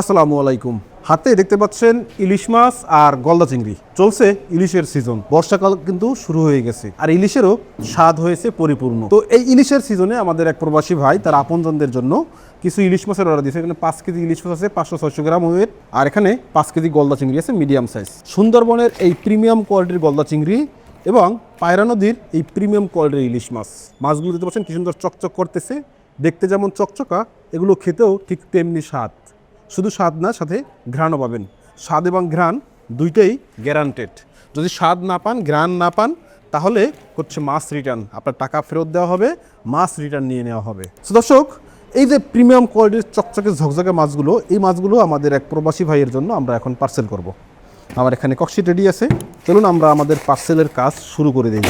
আসসালামু আলাইকুম। হাতে দেখতে পাচ্ছেন ইলিশ মাছ আর গলদা চিংড়ি। চলছে ইলিশের সিজন। বর্ষাকাল কিন্তু শুরু হয়ে গেছে। আর ইলিশেরও স্বাদ হয়েছে পরিপূর্ণ। তো এই ইলিশের সিজনে আমাদের এক প্রবাসী ভাই, তার আপনজনদের জন্য কিছু ইলিশ মাছের অর্ডার দিয়েছে। এখানে পাঁচ কেজি ইলিশ মাছ আছে, পাঁচশো ছয়শো গ্রাম ওয়েট। আর এখানে পাঁচ কেজি গলদা চিংড়ি আছে, মিডিয়াম সাইজ। সুন্দরবনের এই প্রিমিয়াম কোয়ালিটির গলদা চিংড়ি এবং পায়রা নদীর এই প্রিমিয়াম কোয়ালিটির ইলিশ মাছ। মাছগুলো দিতে পারছেন কি সুন্দর চকচক করতেছে। দেখতে যেমন চকচকা, এগুলো খেতেও ঠিক তেমনি স্বাদ। শুধু স্বাদ না, সাথে ঘ্রাণও পাবেন। স্বাদ এবং ঘ্রাণ দুইটাই গ্যারান্টেড যদি স্বাদ না পান, ঘ্রাণ না পান, তাহলে হচ্ছে মাছ রিটার্ন আপনার টাকা ফেরত দেওয়া হবে মাছ রিটার্ন নিয়ে নেওয়া হবে। So, দর্শক, এই যে প্রিমিয়াম কোয়ালিটির চকচকে, ঝকঝকে মাছগুলো, এই মাছগুলো আমাদের এক প্রবাসী ভাইয়ের জন্য আমরা এখন পার্সেল করব। আমার এখানে কক্সিট রেডি আছে। চলুন আমরা আমাদের পার্সেলের কাজ শুরু করে দিই।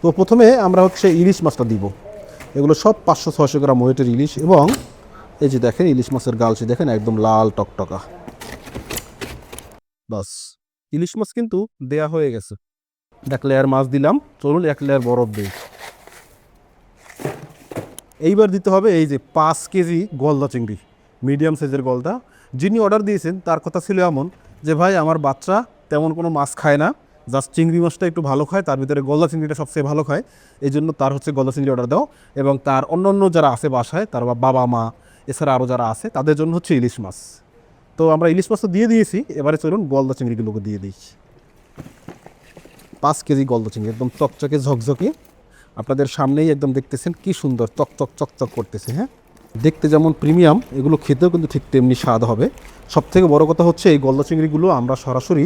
তো প্রথমে আমরা হচ্ছে ইলিশ মাছটা দিব। এগুলো সব পাঁচশো, ছয়শো গ্রাম ওয়েটের ইলিশ এবং এই যে দেখেন, ইলিশ মাছের গালছি দেখেন, একদম লাল টকটকা। বাস, ইলিশ মাছ কিন্তু দেয়া হয়ে গেছে। এক লেয়ার মাছ দিলাম, চলুন এক লেয়ার বরফ দিই। এইবার দিতে হবে এই যে পাঁচ কেজি গলদা চিংড়ি মিডিয়াম সাইজের গলদা। যিনি অর্ডার দিয়েছেন, তার কথা ছিল এমন যে, ভাই, আমার বাচ্চা তেমন কোনো মাছ খায় না। জাস্ট চিংড়ি মাছটা একটু ভালো খায়, তার ভিতরে গলদা চিংড়িটা সবচেয়ে ভালো খায়। এই জন্য তার হচ্ছে গলদা চিংড়ি অর্ডার দাও। এবং তার অন্য অন্য যারা আছে বাসায়, তার বাবা মা এছাড়া আরও যারা আছে, তাদের জন্য হচ্ছে ইলিশ মাছ। তো আমরা ইলিশ মাছ তো দিয়ে দিয়েছি, এবারে চলুন গলদা চিংড়িগুলোকে দিয়ে দিই। পাঁচ কেজি গলদা চিংড়ি, একদম চকচকে, ঝকঝকে। আপনাদের সামনেই একদম দেখতেছেন কি সুন্দর চকচক চকচক করতেছে হ্যাঁ? দেখতে যেমন প্রিমিয়াম, এগুলো খেতেও কিন্তু ঠিক তেমনি স্বাদ হবে। সব থেকে বড় কথা হচ্ছে এই গলদা চিংড়িগুলো আমরা সরাসরি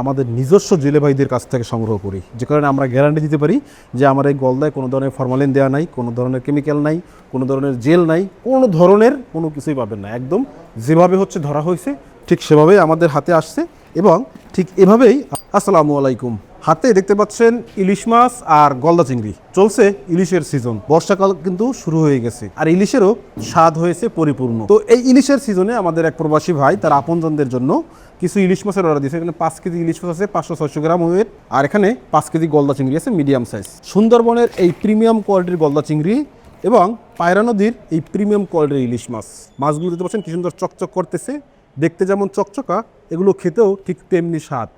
আমাদের নিজস্ব জেলে ভাইদের কাছ থেকে সংগ্রহ করি। যে কারণে আমরা গ্যারান্টি দিতে পারি যে আমার এই গলদায় কোনো ধরনের ফরমালিন দেওয়া নাই, কোনো ধরনের কেমিক্যাল নাই, কোনো ধরনের জেল নাই, কোনো ধরনের কোনো কিছুই পাবেন না। একদম যেভাবে হচ্ছে ধরা হয়েছে, ঠিক সেভাবেই আমাদের হাতে আসছে এবং ঠিক এভাবেই আসসালামু আলাইকুম। হাতে দেখতে পাচ্ছেন ইলিশ মাছ আর গলদা চিংড়ি। চলছে ইলিশের সিজন বর্ষাকাল কিন্তু শুরু হয়ে গেছে। আর ইলিশেরও স্বাদ হয়েছে পরিপূর্ণ। তো এই ইলিশের সিজনে আমাদের এক প্রবাসী ভাই, তার আপনজনদের জন্য কিছু ইলিশ মাছের অর্ডার দিয়েছে। এখানে পাঁচ কেজি ইলিশ মাছ আছে, পাঁচশো ছয়শো গ্রাম ওয়েট আর এখানে পাঁচ কেজি গলদা চিংড়ি আছে মিডিয়াম সাইজ সুন্দরবনের এই প্রিমিয়াম কোয়ালিটির গলদা চিংড়ি এবং পায়রা নদীর এই প্রিমিয়াম কোয়ালিটির ইলিশ মাছ। মাছগুলো দিতে পারছেন কি সুন্দর চকচক করতেছে। দেখতে যেমন চকচকা, এগুলো খেতেও ঠিক তেমনি স্বাদ।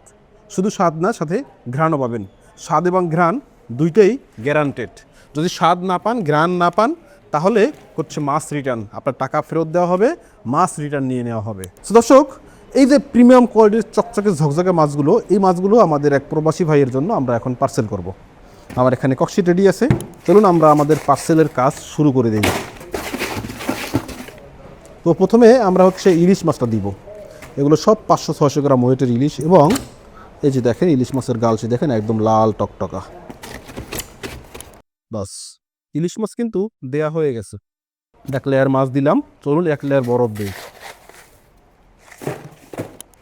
শুধু স্বাদ না, সাথে ঘ্রাণও পাবেন। স্বাদ এবং ঘ্রাণ দুইটাই গ্যারান্টেড যদি স্বাদ না পান, ঘ্রাণ না পান, তাহলে হচ্ছে মাছ রিটার্ন আপনার টাকা ফেরত দেওয়া হবে মাছ রিটার্ন নিয়ে নেওয়া হবে। So, দর্শক, এই যে প্রিমিয়াম কোয়ালিটির চকচকে, ঝকঝকে মাছগুলো, এই মাছগুলো আমাদের এক প্রবাসী ভাইয়ের জন্য আমরা এখন পার্সেল করব। আমার এখানে কক্সিট রেডি আছে। চলুন আমরা আমাদের পার্সেলের কাজ শুরু করে দিই। তো প্রথমে আমরা হচ্ছে ইলিশ মাছটা দিব। এগুলো সব পাঁচশো, ছয়শো গ্রাম ওয়েটের ইলিশ এবং এই যে দেখেন, ইলিশ মাছের গালছি দেখেন, একদম লাল টকটকা। বাস, ইলিশ মাছ কিন্তু দেয়া হয়ে গেছে। এক লেয়ার মাছ দিলাম, চলুন এক লেয়ার বরফ দিই।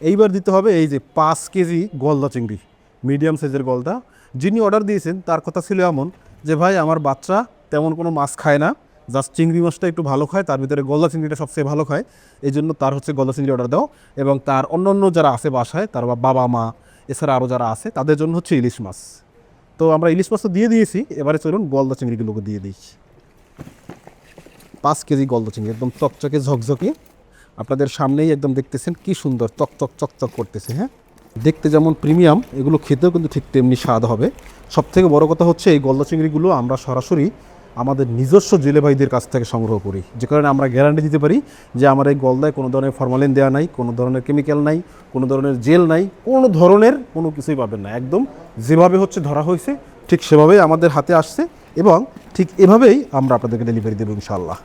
এইবার দিতে হবে এই যে পাঁচ কেজি গলদা চিংড়ি মিডিয়াম সাইজের গলদা। যিনি অর্ডার দিয়েছেন, তার কথা ছিল এমন যে, ভাই, আমার বাচ্চা তেমন কোনো মাছ খায় না। জাস্ট চিংড়ি মাছটা একটু ভালো খায়, তার ভিতরে গলদা চিংড়িটা সবচেয়ে ভালো খায়। এই জন্য তার হচ্ছে গলদা চিংড়ি অর্ডার দাও। এবং তার অন্য অন্য যারা আছে বাসায়, তার বাবা মা এছাড়া আরও যারা আছে, তাদের জন্য হচ্ছে ইলিশ মাছ। তো আমরা ইলিশ মাছ তো দিয়ে দিয়েছি, এবারে চলুন গলদা চিংড়িগুলোকে দিয়ে দিই। পাঁচ কেজি গলদা চিংড়ি, একদম চকচকে, ঝকঝকে। আপনাদের সামনেই একদম দেখতেছেন কি সুন্দর চকচক চকচক করতেছে হ্যাঁ? দেখতে যেমন প্রিমিয়াম, এগুলো খেতেও কিন্তু ঠিক তেমনি স্বাদ হবে। সব থেকে বড় কথা হচ্ছে এই গলদা চিংড়িগুলো আমরা সরাসরি আমাদের নিজস্ব জেলে ভাইদের কাছ থেকে সংগ্রহ করি। যে কারণে আমরা গ্যারান্টি দিতে পারি যে আমার এই গলদায় কোনো ধরনের ফরমালিন দেওয়া নাই, কোনো ধরনের কেমিক্যাল নাই, কোনো ধরনের জেল নাই, কোনো ধরনের কোনো কিছুই পাবেন না। একদম যেভাবে হচ্ছে ধরা হয়েছে, ঠিক সেভাবেই আমাদের হাতে আসছে এবং ঠিক এভাবেই আমরা আপনাদেরকে ডেলিভারি দেবো ইনশাল্লাহ